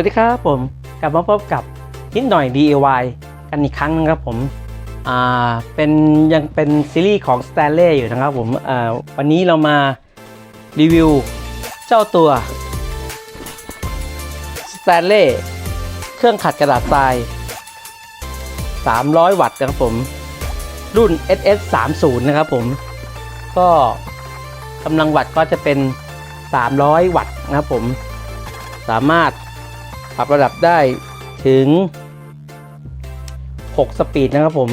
วัสดีครับผมกลับมาพบกับนิดหน่อย DIY กันอีกครั้งนึงครับผมอ่าเป็นยังเป็นซีรีส์ของ Stanley อยู่นะครับผมอ่าวันนี้เรามารีวิวเจ้าตัว Stanley เครื่องขัดกระดาษทราย 300 วัตต์นะครับผม รุ่น SS 3 0นะครับผม ก็กำลังวัตต์ก็จะเป็น 300 วัตต์นะครับผม สามารถ ปรับระดับได้ถึง 6 สปีดนะครับผม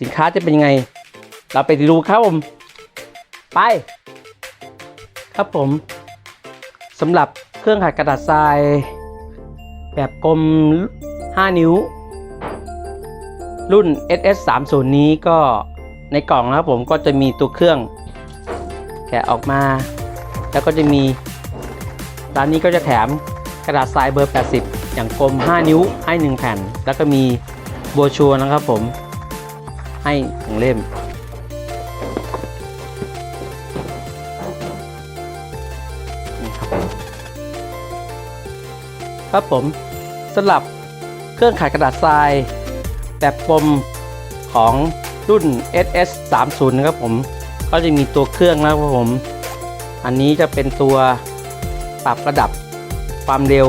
สินค้าจะเป็นยังไง เราไปดูครับผม ไป ครับผมสำหรับเครื่องขัดกระดาษทราย แบบกลม 5 นิ้ว รุ่น SS 3 0นี้ก็ในกล่องนะครับผมก็จะมีตัวเครื่อง แกะออกมา แล้วก็จะมี ร้านนี้ก็จะแถมกระดาษทรายเบอร์ 80 อย่างกลม 5 นิ้วให้ 1 แผ่น แล้วก็มีโบชัวนะครับผม ให้หนึ่งเล่ม นี่ครับผมครับผมสำหรับเครื่องขายกระดาษทรายแบบกลมของรุ่น SS 3 0นะครับผม ก็จะมีตัวเครื่องนะครับผม อันนี้จะเป็นตัว ปรับระดับความเร็ว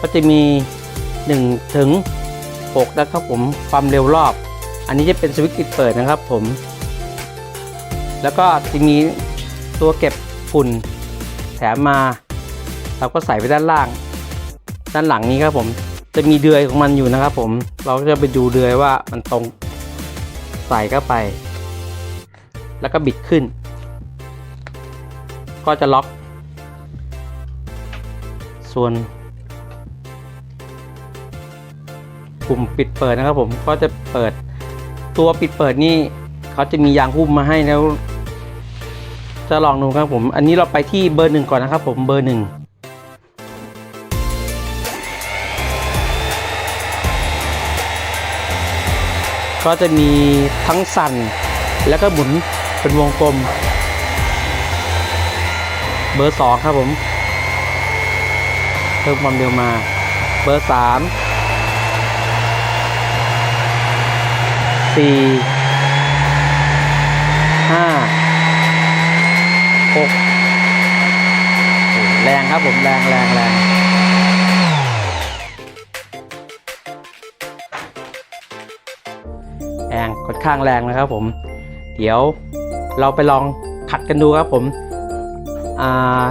ก็จะมี 1 ถึง 6 นะครับผมความเร็วรอบ อันนี้จะเป็นสวิตช์ปิดเปิดนะครับผม แล้วก็จะมีตัวเก็บฝุ่นแถมมา เราก็ใส่ไว้ด้านล่าง ด้านหลังนี้ครับผมจะมีเดือยของมันอยู่นะครับ ผมเราก็จะไปดูเดือยว่ามันตรงใส่เข้าไป แล้วก็บิดขึ้น ก็จะล็อก ส่วน ปุ่มปิดเปิดนะครับ ผมก็จะเปิดตัวปิดเปิดนี่เขาจะมียางหุ้มมาให้แล้ว จะลองดูครับผม อันนี้เราไปที่เบอร์หนึ่งก่อนนะครับ ผมเบอร์หนึ่งก็จะมีทั้งสั่นแล้วก็หมุนเป็นวงกลม เบอร์สองครับผม พิ่มความเร็วมา เบอร์สามสี่ห้าหกแรงครับผมแรงแรงแรงแรงค่อนข้างแรงนะครับผม เดี๋ยวเราไปลองขัดกันดูครับผม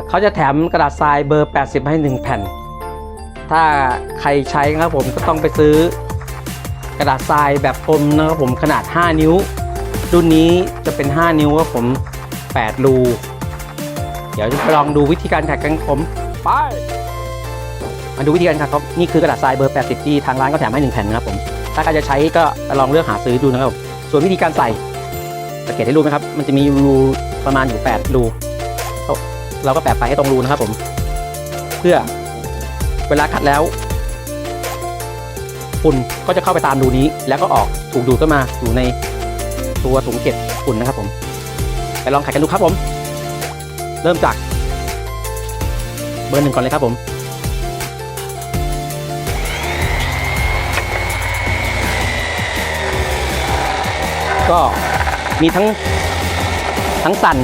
เขาจะแถมกระดาษทรายเบอร์ 80 ให้ 1 แผ่น ถ้าใครใช้นะครับผมก็ต้องไปซื้อกระดาษทรายแบบกลมนะครับผมขนาด 5 นิ้ว รุ่นนี้จะเป็น 5 นิ้วครับผม 8 รู เดี๋ยวจะลองดูวิธีการขัดกันผมไปมาดูวิธีการขัดครับนี่คือกระดาษทรายเบอร์ 80 ที่ทางร้านก็แถมให้ 1 แผ่นนะครับผม ถ้าใครจะใช้ก็ปลองเลือกหาซื้อดูนะครับผมส่วนวิธีการใส่สังเกตให้รูไหมครับ มันจะมีรูประมาณอยู่ 8 รู เราก็แปะไปให้ตรงรูนะครับผม เพื่อ เวลาขัดแล้วฝุ่นก็จะเข้าไปตามรูนี้ แล้วก็ออกถูกดูดเข้ามาอยู่ในตัวถุงเก็บฝุ่นนะครับผม ไปลองขัดกันดูครับผม เริ่มจากเบอร์หนึ่งก่อนเลยครับผมก็มีทั้งทั้งสั่น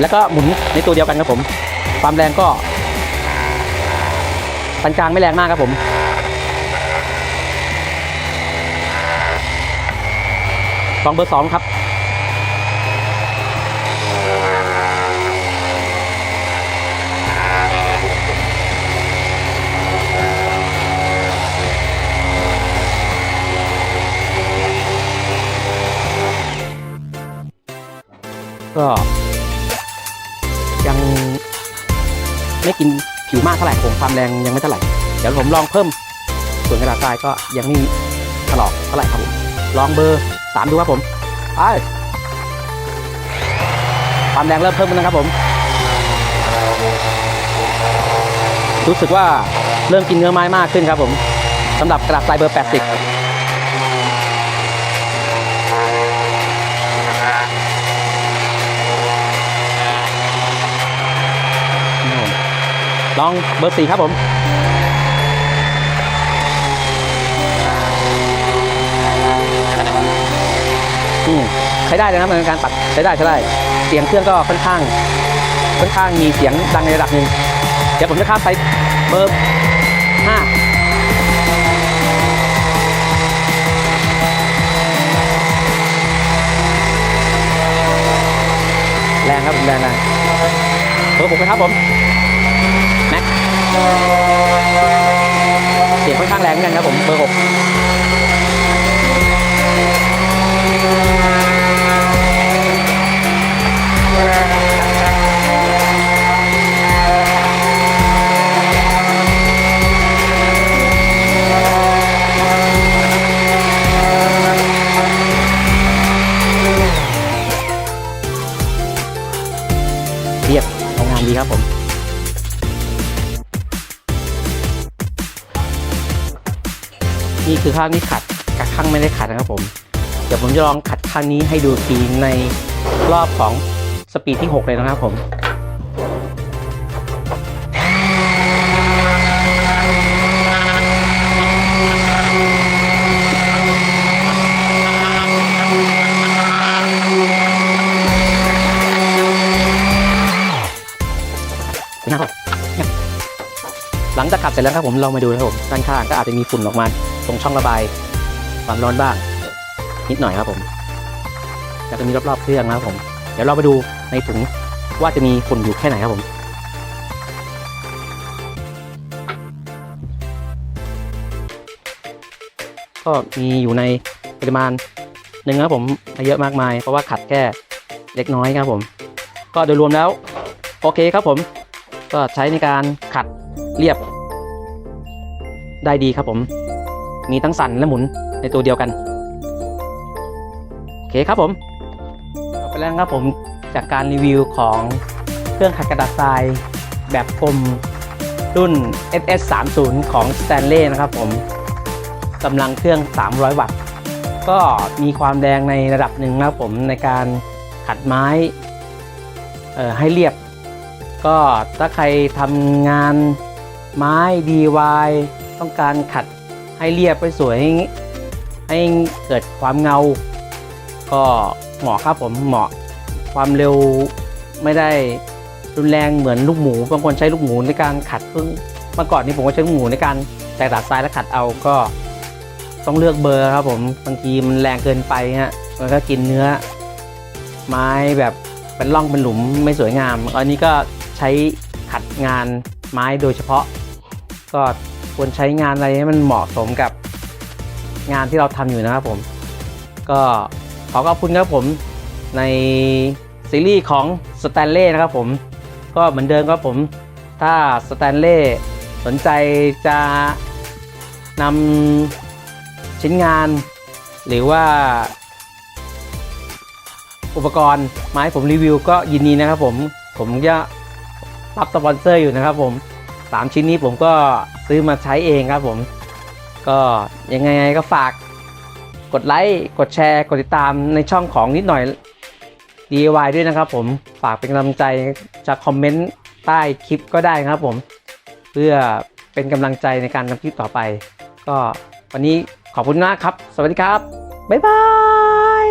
แล้วก็หมุนในตัวเดียวกันครับผม ความแรงก็ ปานกลางไม่แรงมากครับผมลองเบอร์สองครับก็ยังไม่กิน ผิวมากเท่าไหร่ผมความแรงยังไม่เท่าไหร่ เดี๋ยวผมลองเพิ่มส่วนกระดาษทรายก็ยังไม่ถลอกเท่าไหร่ครับผมลองเบอร์สามดูครับผมไปความแรงเริ่มเพิ่มแล้วนะครับผม รู้สึกว่าเริ่มกินเนื้อไม้มากขึ้นครับผมสำหรับกระดาษทรายเบอร์ 80 ลองเบอร์สี่ครับผมอืมใช้ได้เลยนะมันเป็นการตัดใช้ได้ใช้ได้ เสียงเครื่องก็ค่อนข้าง ค่อนข้างมีเสียงดังในระดับหนึ่งเดี๋ยวผมจะข้ามไปเบอร์ห้าแรงครับแรงแรงเบอร์หกนะครับผม เสียงค่อนข้างแรงเหมือนกันครับผมเบอร์หก ข้างนี้ขัดกับข้างไม่ได้ขัดนะครับผมเดี๋ยวผมจะลองขัดข้างนี้ให้ดูทีในรอบของสปีดที่ 6 เลยนะครับผมนะครับหลังจากขัดเสร็จแล้วครับผมเรามาดูนะครับผมด้านข้างก็อาจจะมีฝุ่นออกมา ตรงช่องระบายความร้อนบ้าง นิดหน่อยครับผมแล้วก็มีรอบๆเครื่องนะครับผม เดี๋ยวเราไปดูในถุงว่าจะมีฝุ่นอยู่แค่ไหนครับผมก็มีอยู่ในปริมาณหนึ่งครับผมไม่เยอะมากมาย เพราะว่าขัดแค่เล็กน้อยครับผม ก็โดยรวมแล้วโอเคครับผม ก็ใช้ในการขัดเรียบได้ดีครับผม มีทั้งสั่นและหมุนในตัวเดียวกันโอเคครับผมจบไปแล้วครับผมจากการรีวิวของเครื่องขัดกระดาษทรายแบบกลมรุ่น SS 3 0ของ Stanley นะครับผมกำลังเครื่อง 300 วัตต์ ก็มีความแรงในระดับหนึ่งนะครับผมในการขัดไม้เอ่อให้เรียบ ก็ถ้าใครทำงานไม้ DIY ต้องการขัด ให้เรียบให้สวยให้ให้เกิดความเงา ก็เหมาะครับผมเหมาะความเร็วไม่ได้รุนแรงเหมือนลูกหมูบางคนใช้ลูกหมูในการขัดเพิ่งเมื่อก่อนนี้ผมก็ใช้ลูกหมูในการแตกดาดทรายแล้วขัดเอาก็ต้องเลือกเบอร์ครับผมบางทีมันแรงเกินไปฮะมันก็กินเนื้อ ไม้แบบเป็นร่องเป็นหลุมไม่สวยงามอันนี้ก็ใช้ขัดงานไม้โดยเฉพาะ ก็ ควรใช้งานอะไรให้มันเหมาะสมกับงานที่เราทำอยู่นะครับผม ก็ขอขอบคุณครับผมในซีรีส์ของสแตนเล่นะครับผม ก็เหมือนเดิมครับผม ถ้าสแตนเล่สนใจจะนำชิ้นงาน หรือว่า อุปกรณ์ไมาให้ผมรีวิวก็ยินดีนะครับผม ผมจะรับสปอนเซอร์อยู่นะครับผม 3 ชิ้นนี้ผมก็ซื้อมาใช้เองครับผม ก็ยังไงก็ฝากกดไลค์ กดแชร์ กดติดตามในช่องของนิดหน่อย DIY ด้วยนะครับผม ฝากเป็นกำลังใจจะคอมเมนต์ใต้คลิปก็ได้ครับผม เพื่อเป็นกำลังใจในการทำคลิปต่อไป ก็วันนี้ขอบคุณมากครับ สวัสดีครับ บ๊ายบาย